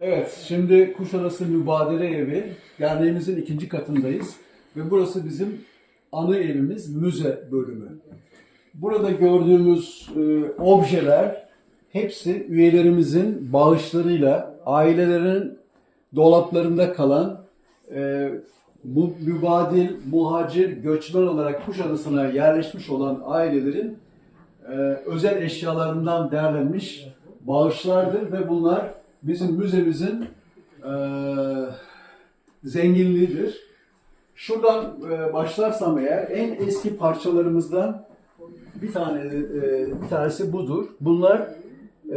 Evet, şimdi Kuşadası Mübadele Evi, derneğimizin ikinci katındayız. Ve burası bizim anı evimiz, müze bölümü. Burada gördüğümüz e, objeler hepsi üyelerimizin bağışlarıyla, ailelerin dolaplarında kalan e, bu mübadil, muhacir, göçmen olarak Kuşadası'na yerleşmiş olan ailelerin e, özel eşyalarından derlenmiş bağışlardır ve bunlar bizim müzemizin e, zenginliğidir. Şuradan e, başlarsam eğer en eski parçalarımızdan bir tane e, bir tanesi budur. Bunlar e,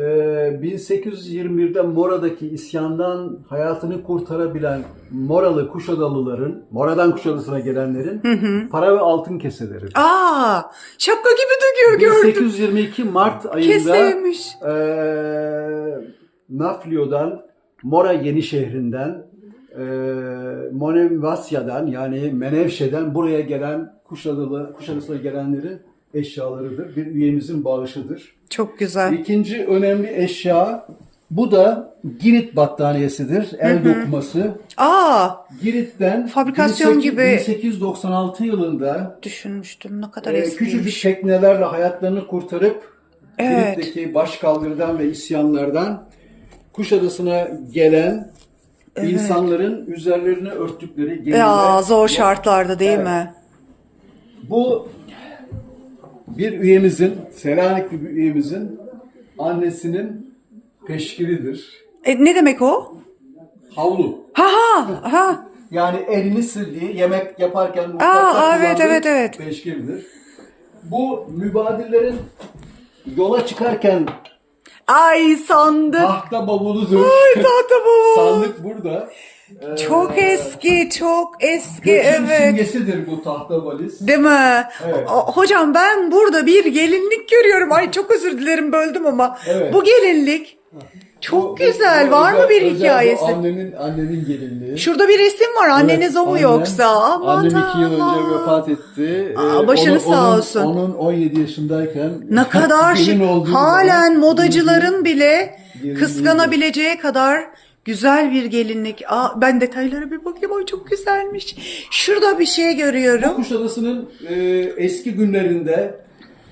1821'de Mora'daki isyandan hayatını kurtarabilen Moralı Kuşadalıların, Mora'dan Kuşadası'na gelenlerin para ve altın keseleri. Aa, şapka gibi duruyor gördüm. 1822 Mart ayında Keseymiş. eee Naflio'dan, Mora Yenişehir'inden, eee Monemvasya'dan yani Menevşe'den buraya gelen Kuşadalı, Kuşadası'na gelenlerin eşyalarıdır. Bir üyemizin bağışıdır. Çok güzel. İkinci önemli eşya bu da Girit battaniyesidir. El dokuması. Aa, Girit'ten Fabrikasyon 18- gibi. 1896 yılında düşünmüştüm ne kadar ee, eskiymiş. küçücük teknelerle hayatlarını kurtarıp Evet. Girit'teki başkaldırıdan ve isyanlardan Kuşadası'na gelen insanların üzerlerini örttükleri gemide. Ya zor şartlarda değil Evet. mi? Bu bir üyemizin, Selanikli bir üyemizin annesinin peşkiridir. E, ne demek o? Havlu. Ha ha ha. Yani elini sildiği, yemek yaparken mutfakta evet, evet, evet. peşkirdir. Bu mübadillerin yola çıkarken Ay sandık. tahta bavuludur. Tahta bu. Sandık burada. Ee, Çok eski, çok eski göçün evet. simgesidir bu tahta valiz. Değil mi? Evet. Hocam ben burada bir gelinlik görüyorum. Ay çok özür dilerim böldüm ama. Evet. Bu gelinlik çok Bu- güzel. bu var mı özel- bir özel bu hikayesi? Annenin, annenin gelinliği. Şurada bir resim var. Anneniz o mu Annem- yoksa? Aman Annem iki yıl önce vefat etti. Aa, Ee, başınız onun- sağ onun- olsun. Onun 17 yaşındayken Ne kadar şık. Halen modacıların bile Gelinliği- kıskanabileceği kadar güzel bir gelinlik. Aa, ben detaylara bir bakayım. Ay çok güzelmiş. Şurada bir şey görüyorum. Kuşadası'nın e, eski günlerinde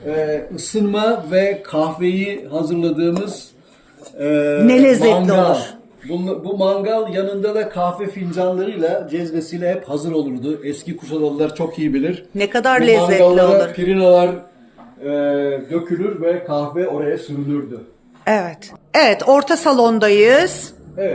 e, ısınma ve kahveyi hazırladığımız e, Ne lezzetli mangal. olur. Bu, bu mangal yanında da kahve fincanlarıyla, cezvesiyle hep hazır olurdu. Eski Kuşadalılar çok iyi bilir. Ne kadar Bu lezzetli olur. pirinalar e, dökülür ve kahve oraya sürülürdü. Evet. Evet, orta salondayız.